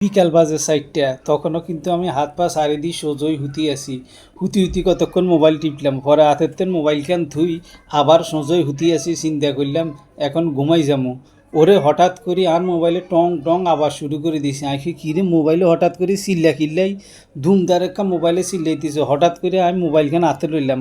বিকাল বাজে সাইডটা তখনও কিন্তু আমি হাত পা সারি দিয়ে সোজই হুতি আছি। হুতি হুতি কতক্ষণ মোবাইল টিপলাম। পরে হাতের তেন মোবাইল খান থুই আবার সোজই হুতি আছি, চিন্তা করলাম এখন ঘুমাই যাব ওরে হঠাৎ করে আর মোবাইলে টং টং আবার শুরু করে দিছে। আঁখি কিরে মোবাইলে হঠাৎ করে চিল্লা কিল্লাই ধুমধার একটা মোবাইলে চিল্লাইতেছে হঠাৎ করে আমি মোবাইলখান হাতে লইলাম।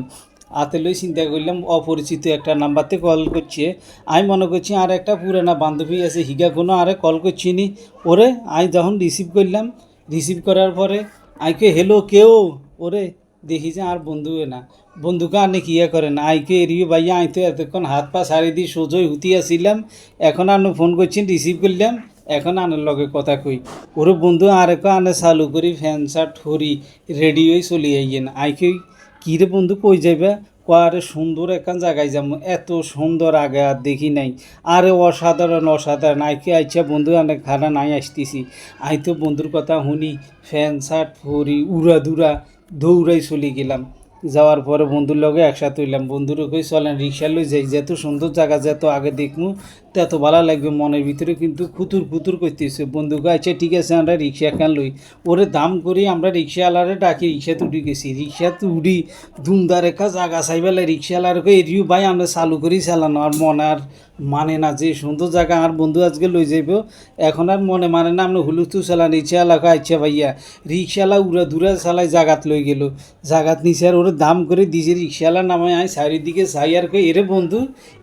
হাতে লই চিন্তা করলাম, অপরিচিত একটা নাম্বারতে কল করছে। আমি মনে করছি আর একটা পুরানা বান্ধবী আছে, হিগা কোনো আরে কল করছি নি ওরে, আমি যখন রিসিভ করলাম রিসিভ করার পরে আইকে হেলো কেউ ওরে, দেখি যে আর বন্ধু না। বন্ধুকে আনে কিয়া করে না। আইকে এড়িয়ে ভাইয়া আই তো এতক্ষণ হাত পা সারি দিয়ে সোজই হুতি আসিলাম। এখন আনো ফোন করছেন রিসিভ করলাম। এখন আনের লগে কথা কই। ওর বন্ধু, আর এক আনে চালু করি ফ্যান শার্ট হরি রেডি হয়ে চলে আইয়েন আইকে কী রে বন্ধু, কই যাইবা? আরে সুন্দর একখান জায়গায় যাব। এত সুন্দর আগে আর দেখি নাই। আরে অসাধারণ অসাধারণ। আইকে আইছা বন্ধু, অনেক খানা নাই আসতেছি। আই তো বন্ধুর কথা শুনি, ফ্যান, শার্ট ফুরি উড়া দুরা দৌড়াই চলে গেলাম। যাওয়ার পরে বন্ধুর লগে একসাথে হইলাম। বন্ধুর কই, চলেন রিক্সা লই যাই। যেত সুন্দর জায়গা, যেত আগে দেখমু তত ভালো লাগবে মনের ভিতরে। কিন্তু খুতুর খুতুর করতেছে বন্ধুকে আচ্ছা ঠিক আছে, আমরা রিক্সা কেন লই? ওরে দাম করি, আমরা রিক্সাওয়ালারে ডাকি রিক্সাতে উঠে গেছি রিক্সাতে উঠি ধুমধার একা জায়গা চাইবেলা রিক্সাওয়ালারকে এরিও ভাই, আমরা চালু করি চালানো। আর মনে আর মানে না যে সুন্দর জায়গা, আর বন্ধু আজকে লই যাইব। এখন আর মনে মানে না, আমরা হুলুস্তু চালান। রিক্সাওয়ালা আচ্ছা ভাইয়া, রিক্সাওয়ালা উড়া দূরা চালাই জাগাত লই গেল। জাগাত নিচে আর ওরে দাম করে দিছে রিক্সাওয়ালা নামে আমি চারিদিকে চাই আর কই, এরে বন্ধু,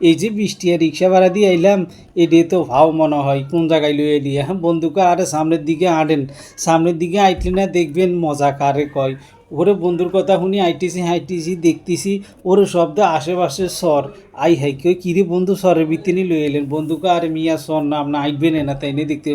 এই যে বৃষ্টি আর রিক্সা ভাড়া দিয়ে আইলাম, এডে তো ভাও মনে হয়, কোন জায়গায় লই এলি? হ্যাঁ বন্ধুকে আরে সামনের দিকে আঁটেন সামনের দিকে আইটলে না দেখবেন মজা কারে কয়। ওরে বন্ধুর কথা শুনি, আইটিসি, হাইটিসি দেখতেছি, ওর শব্দ আশেপাশে স্বর। আই হাই কেউ কিরে বন্ধু, স্বরের ভিত্তিনি লই এলেন। বন্ধুকে আরে মিয়া, স্বর না আপনার আইবেন না, তাই নিয়ে দেখতে।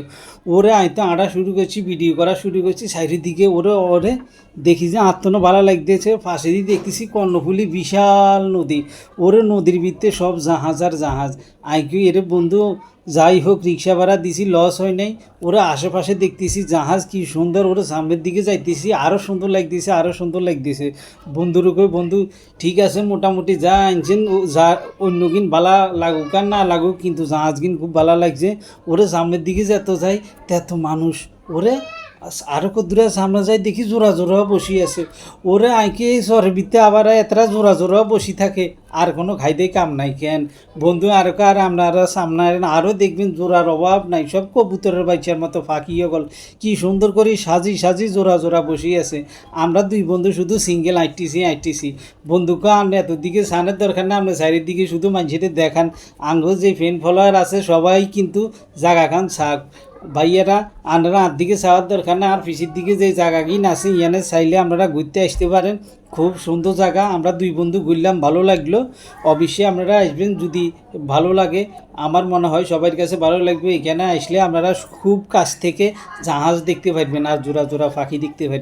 ওরে আইতে আঁটা শুরু করছি, ভিডিও করা শুরু করছি সাইডের দিকে ওরে ওরে দেখি যে আত্মনো ভালো লাগতেছে। পাশে দিয়ে দেখতেছি কর্ণফুলি বিশাল নদী। ওরে নদীর ভিতরে সব জাহাজ আর জাহাজ। আইকে এরে বন্ধু যাই হোক, রিক্সা ভাড়া দিছি লস হয় নাই। ওরা আশেপাশে দেখতেছি, জাহাজ কি সুন্দর, ওরা সামনের দিকে যাইতেছি আরও সুন্দর লাগতেছে আরও সুন্দর লাগতেছে। বন্ধুর কই, বন্ধু, ঠিক আছে, মোটামুটি যা আনছেন যা অন্য কিন বালা লাগুক আর না লাগুক, কিন্তু জাহাজ কিন খুব ভালো লাগছে। ওরা সামনের দিকে যেত যায় তেত মানুষ। ওরে আরও কদূরে সামনে যাই দেখি জোড়া জোড়া বসি আছে। ওরে শহরের ভিতরে আবার এতটা জোড়া জোড়া বসি থাকে। আর কোনো খাইতে কাম নাই কেন? বন্ধু আর আর আপনারা সামনে আরও দেখবেন জোড়ার অভাব নাই সব কবুতরের বাচ্চার মতো ফাঁকিয়ে গল। কি সুন্দর করে সাজি সাজি জোড়া জোড়া বসি আছে। আমরা দুই বন্ধু শুধু সিঙ্গেল আইটিসি আইটিসি বন্ধুকে আমরা এত দিকে সানের দরকার না আমরা চারিদিকে শুধু মানুষদের দেখান। আঙ্গ যে ফ্রেন্ড ফলোয়ার আছে, সবাই কিন্তু জাগা খান শাক ভাইয়েরা, আপনারা আর দিকে চাওয়ার দরকার না, আর পিসির দিকে যে জায়গা কিন আছে, ইয়ানে চাইলে আপনারা ঘুরতে আসতে পারেন। খুব সুন্দর জায়গা, আমরা দুই বন্ধু ঘুরলাম, ভালো লাগল। অবশ্যই আপনারা আসবেন, যদি ভালো লাগে। আমার মনে হয় সবার কাছে ভালো লাগবে, এখানে আসলে আপনারা খুব কাছ থেকে জাহাজ দেখতে পারবেন, আর জোড়া জোড়া পাখি দেখতে পারবেন।